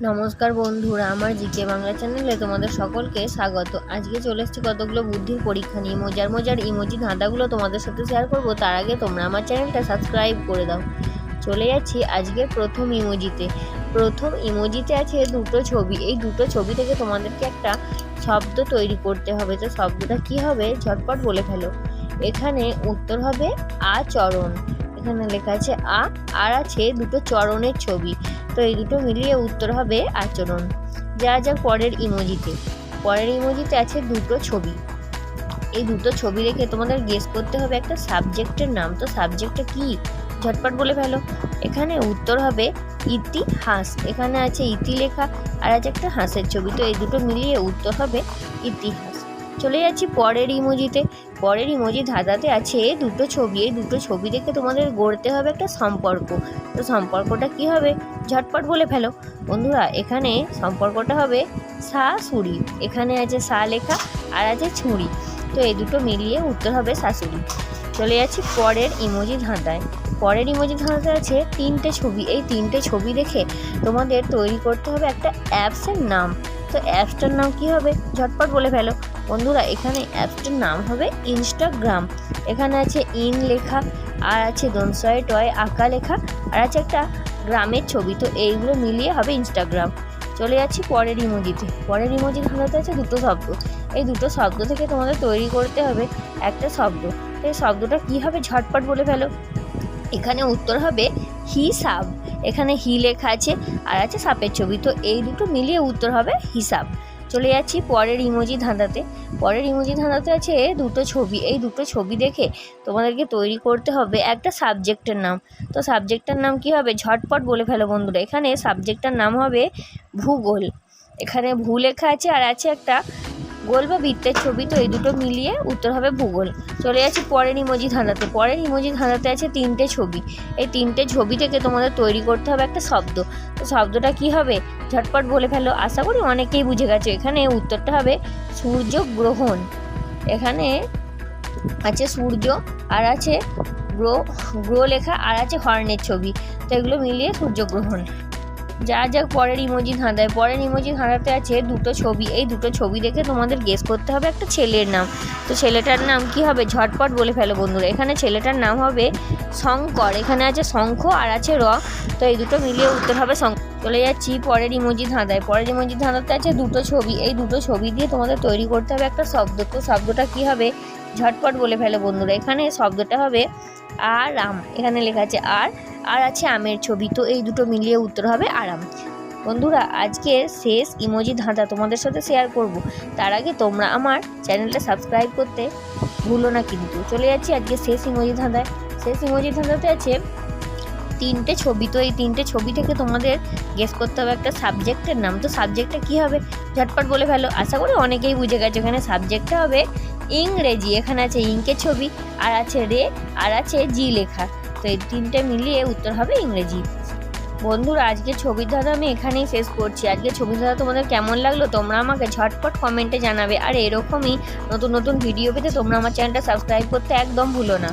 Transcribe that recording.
নমস্কার বন্ধুরা, আমার জিকে বাংলা চ্যানেলে তোমাদের সকলকে স্বাগত। আজকে চলে এসেছি কতগুলো বুদ্ধির পরীক্ষা নিয়ে। মজার মজার ইমোজি ধাঁধাগুলো তোমাদের সাথে শেয়ার করব। তার আগে তোমরা আমার চ্যানেলটা সাবস্ক্রাইব করে দাও। চলে যাচ্ছি আজকে প্রথম ইমোজিতে। প্রথম ইমোজিতে আছে দুটো ছবি। এই দুটো ছবি থেকে তোমাদেরকে একটা শব্দ তৈরি করতে হবে। তো শব্দটা কি হবে? ঝটপট বলে ফেলো। এখানে উত্তর হবে আচরণ। এখানে লেখা আছে, আ, আর আছে দুটো চরণের ছবি। তো এই দুটো মিলিয়ে উত্তর হবে আচরণ। যা যা পরের ইমোজিতে। পরের ইমোজিতে আছে দুটো ছবি। এই দুটো ছবি রেখে তোমাদের গেস করতে হবে একটা সাবজেক্টের নাম। তো সাবজেক্টটা কি? ঝটপট বলে ফেলো। এখানে উত্তর হবে ইতিহাস। এখানে আছে ইতি লেখা, আর আছে একটা হাঁসের ছবি। তো এই দুটো মিলিয়ে উত্তর হবে ইতিহাস। চলে যাচ্ছি পরের ইমোজিতে। পরের ইমোজি ধাঁধাতে আছে, দুটো ছবি, এই দুটো ছবি দেখে তোমাদের গড়তে হবে একটা সম্পর্ক। তো সম্পর্কটা কি হবে? ঝটপট বলে ফেলো। বন্ধুরা, এখানে সম্পর্কটা হবে সা সুড়ি এখানে আছে সা লেখা, আর আছে ছুরি। তো এই দুটো মিলিয়ে উত্তর হবে শাশুড়ি চলে যাচ্ছি পরের ইমোজি ধাঁধায়। পরের ইমোজি ধাঁধাতে আছে তিনটে ছবি। এই তিনটে ছবি দেখে তোমাদের তৈরি করতে হবে একটা অ্যাপসের নাম। তো অ্যাপসটার নাম কি হবে? ঝটপট বলে ফেলো। বন্ধুরা, এখানে অ্যাপসটার নাম হবে ইনস্টাগ্রাম এখানে আছে ইন লেখা, আর আছে দনসয় টয় আঁকা লেখা, আর আছে একটা গ্রামের ছবি। তো এইগুলো মিলিয়ে হবে ইনস্টাগ্রাম চলে যাচ্ছি পরের ইমোজিতে। পরের ইমোজি ধাঁধাতে আছে দুটো শব্দ। এই দুটো শব্দ থেকে তোমাদের তৈরি করতে হবে একটা শব্দ। এই শব্দটা কী হবে ঝটপট বলে ফেলো। এখানে উত্তর হবে হি হিসাব। এখানে হি লেখা আছে, আর আছে সাপের ছবি। তো এই দুটো মিলিয়ে উত্তর হবে হিসাব। চলে যাচ্ছি পরের ইমোজি ধাঁধাতে। পরের ইমোজি ধাঁধাতে আছে দুটো ছবি। এই দুটো ছবি দেখে তোমাদেরকে তৈরি করতে হবে একটা সাবজেক্টের নাম। তো সাবজেক্টের নাম কি হবে? ঝটপট বলে ফেলো বন্ধুরা। এখানে সাবজেক্টটার নাম হবে ভূগোল। এখানে ভূ লেখা আছে আর আছে একটা গোল বা বৃত্তের ছবি তো এই দুটো মিলিয়ে উত্তর হবে ভূগোল। চলে যাচ্ছি পরের ইমোজি ধাঁধাতে। পরের ইমোজি ধাঁধাতে আছে তিনটে ছবি। এই তিনটে ছবি থেকে তোমাদের তৈরি করতে হবে একটা শব্দ। তো শব্দটা কি হবে? ঝটপট বলে ফেলো। আশা করি অনেকেই বুঝে গেছে। এখানে উত্তরটা হবে সূর্য গ্রহণ। এখানে আছে সূর্য, আর আছে গ্রো গ্রো লেখা, আর আছে হর্নের ছবি। তো এগুলো মিলিয়ে সূর্যগ্রহণ যা যা পরের ইমোজি ধাঁধায়। পরের ইমোজি ধাঁধাতে আছে দুটো ছবি। এই দুটো ছবি দেখে তোমাদের গেস করতে হবে একটা ছেলের নাম। তো ছেলেটার নাম কি হবে? ঝটপট বলে ফেলো বন্ধুরা। এখানে ছেলেটার নাম হবে শঙ্কর। এখানে আছে শঙ্খ আর আছে র। তো এই দুটো মিলিয়ে উত্তর হবে শঙ্কর চলে যাচ্ছি পরের ইমোজি ধাঁধায়। পরের ইমোজি ধাঁধাতে আছে দুটো ছবি। এই দুটো ছবি দিয়ে তোমাদের তৈরি করতে হবে একটা শব্দ। তো শব্দটা কি হবে? ঝটপট বলে ফেলো বন্ধুরা। এখানে শব্দটা হবে আর রাম এখানে লেখা আছে আর আর আছে আমের ছবি। তো এই দুটো মিলিয়ে উত্তর হবে আরাম। বন্ধুরা আজকে শেষ ইমোজি ধাঁধা তোমাদের সাথে শেয়ার করব। তার আগে তোমরা আমার চ্যানেলটা সাবস্ক্রাইব করতে ভুলো না কিন্তু। চলে যাচ্ছি আজকে শেষ ইমোজি ধাঁধায়। শেষ ইমোজি ধাঁধাতে আছে তিনটে ছবি। তো এই তিনটে ছবি থেকে তোমাদের গেস করতে হবে একটা সাবজেক্টের নাম। তো সাবজেক্টটা কী হবে? ঝটপট বলে ফেলো। আশা করি অনেকেই বুঝে গেছে এখানে। সাবজেক্টটা হবে ইংরেজি। এখানে আছে ইঙ্কের ছবি, আর আছে রে, আর আছে জি লেখা। তো এই তিনটে মিলিয়ে উত্তর হবে ইংরেজি। বন্ধুরা, আজকে ছবি ধারা আমি এখানেই শেষ করছি। আজকে ছবি ধারা তোমাদের কেমন লাগল তোমরা আমাকে ঝটপট কমেন্টে জানাবে। আর এরকমই নতুন নতুন ভিডিও পেতে তোমরা আমার চ্যানেলটা সাবস্ক্রাইব করতে একদম ভুলো না।